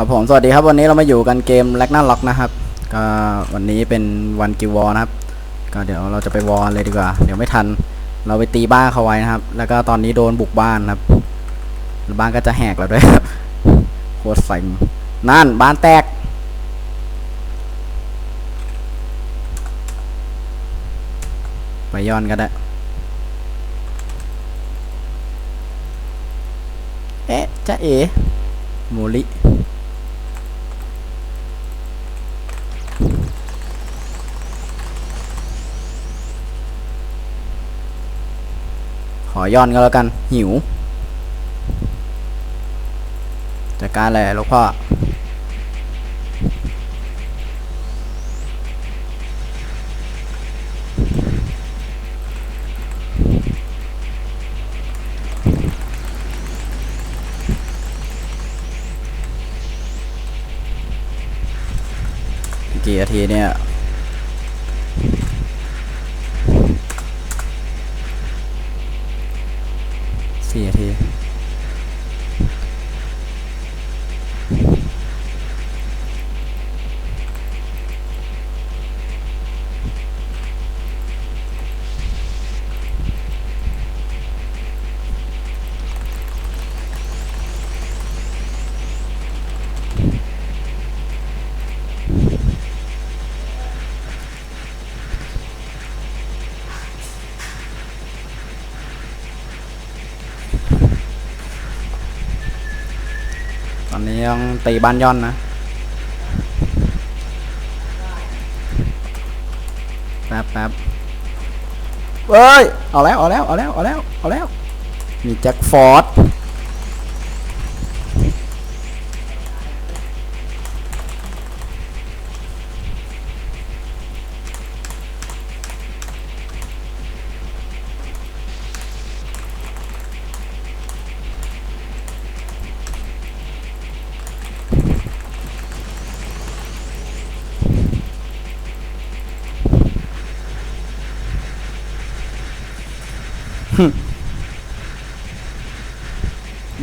ครับผมสวัสดีครับวันนี้เรามาอยู่กันเกมแลกหน้าล็อกนะครับก็วันนี้เป็นวันกิววอนะครับ ก็เดี๋ยวเราจะไปวอลเลยดีกว่า เดี๋ยวไม่ทัน เราไปตีบ้านเขาไว้นะครับ แล้วก็ตอนนี้โดนบุกบ้านครับแล้วบ้านก็จะแหกเราด้วยครับโคตรใส่นั่นบ้านแตกไปย้อนก็ได้ เอ๊ะจะเอ๋โมลิ ย้อนก็แล้วกัน หิวจัดการเลยลูกพ่อกี่นาทีเนี่ย สี่นาที อนนี้ต้องตีบ้านย่อนนะแป๊บแป๊บเฮ้ย เอาแล้ว เอาแล้ว เอาแล้ว เอาแล้ว เอาแล้ว มีแจ็คฟอร์ด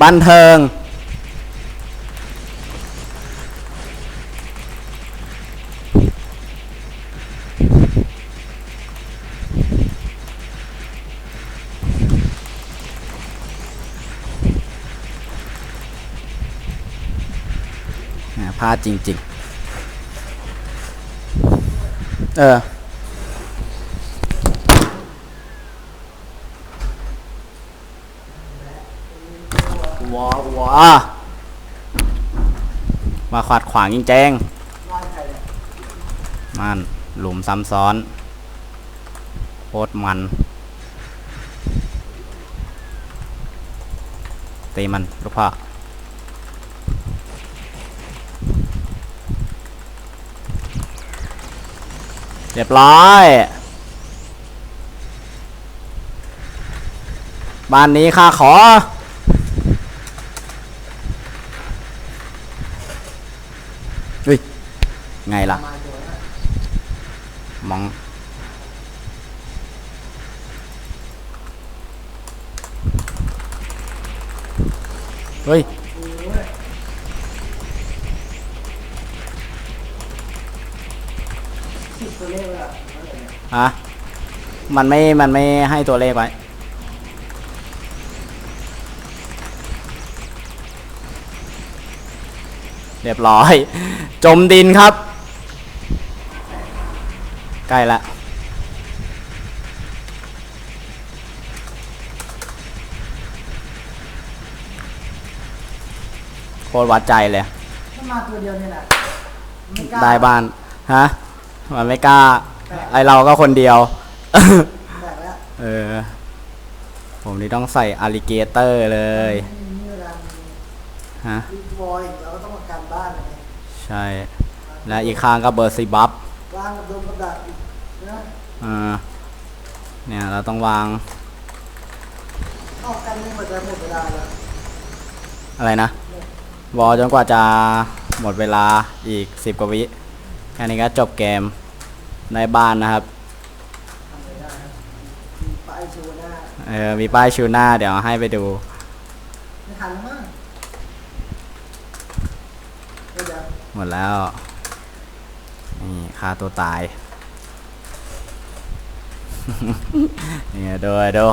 บันเทิงอ่าพลาดจริง ๆ เออ ว้าวว้า มาขวาดขวางจริงแจงมันหลุมซ้ำซ้อนโคตรมันตีมันลูกพ่อเรียบร้อย บ้านนี้ข้าขอ เฮ้ย ไงล่ะ มอง เฮ้ย ฮะ มันไม่ มันไม่ให้ตัวเลขไว้เรียบร้อย จมดินครับ ใกล้ละโคตรวัดใจเลยมันมาตัวเดียวนี่แหละไม่กล้าได้บ้าน ฮะ มันไม่กล้า ไอเราก็คนเดียว แบกแล้วเออ ผมนี่ต้องใส่อาลิเกเตอร์เลยไม่มีเวลามีฮะ บิ๊กบอยเราก็ต้องมากันบ้านเลยใช่ และอีกข้างก็เบอร์ซีบัฟ วางกับโดมกับดักอีกนะอ่าเนี่ยเราต้องวางออกกันนี่หมดจะหมดเวลาแล้วอะไรนะวอลจนกว่าจะหมดเวลาอีกสิบกว่าวิแค่นี้ก็จบเกมในบ้านนะครับทำไม่ได้ครับมีป้ายชูหน้าเออมีป้ายชูหน้าเดี๋ยวให้ไปดูไม่ทันแล้วมั้งหมดแล้ว นี่ฆ่าตัวตายเนี่ยโดูดู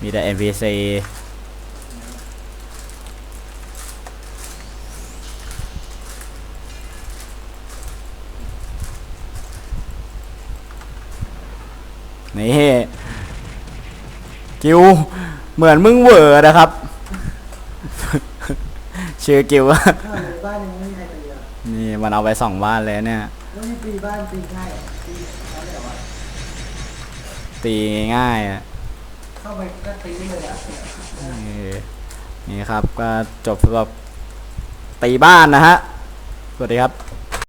มีแต่ NPC นี่ กิวเหมือนมึงเหวอนะครับชื่อกิวถ้าในบ้านยังไม่มีใครตีอะนี่มันเอาไปสองบ้านเลยเนี่ยแล้วมีตีบ้านตีง่ายอะตีเขาแบบว่าตีง่ายๆอะเข้าไปก็ตีเลยอะนี่นี่ครับก็จบสำหรับตีบ้านนะฮะสวัสดีครับ